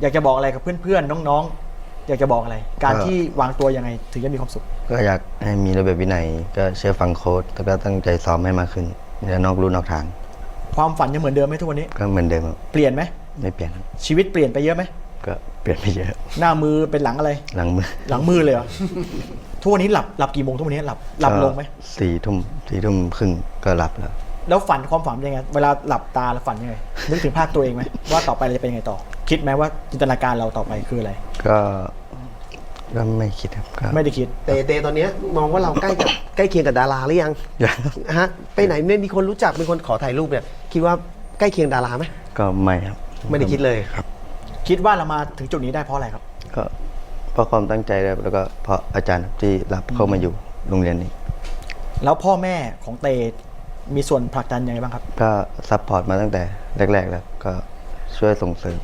อยากจะบอกอะไรกับเพื่อนๆน้องๆ อยากจะบอกอะไร การก็ที่วางตัวยังไงถึงจะมีความสุข ก็อยากให้มีระเบียบวินัย ก็เชื่อฟังโค้ชแล้วก็ตั้งใจซ้อมให้มากขึ้นอย่านอกลู่นอกทาง ความฝันยังเหมือนเดิมไหมทุกวันนี้ ก็เหมือนเดิมครับเปลี่ยนไหมไม่เปลี่ยนครับชีวิตเปลี่ยนไปเยอะไหมก็เปลี่ยนไปเยอะหน้ามือเป็นหลังอะไร หลังมือหลังมือเลยเหรอ ทุกวันนี้หลับหลับกี่โมงทุกวันนี้หลับหลับลงไหมก็สี่ทุ่มสี่ทุ่มครึ่งก็หลับแล้ว แล้วฝันความฝันเป็นยังไงเวลาหลับตาแล้วฝันยังไงนึกถึงภาพตัวเองไหมว่าต่อไปเราจะเป็นยังไงต่อ คิดไหมว่าจินตนาการเราต่อไปคืออะไร ก็ก็ไม่คิดครับก็ไม่ได้คิด เตเตตอนเนี้ยมองว่าเราใกล้กับใกล้เคียงกับดาราหรือยังยังฮะไปไหนเนี่ยมีคนรู้จักมีคนขอถ่ายรูปเนี่ย คิดว่าใกล้เคียงดาราไหมก็ไม่ครับไม่ได้คิดเลยครับ คิดว่าเรามาถึงจุดนี้ได้เพราะอะไรครับ ก็เพราะความตั้งใจแล้วแล้วก็เพราะอาจารย์ที่รับเข้ามาอยู่โรงเรียนนี้ แล้วพ่อแม่ของเตมีส่วนผลักดันยังไงบ้างครับ ก็ซัพพอร์ตมาตั้งแต่แรก ๆ แล้วก็ช่วยส่งเสริม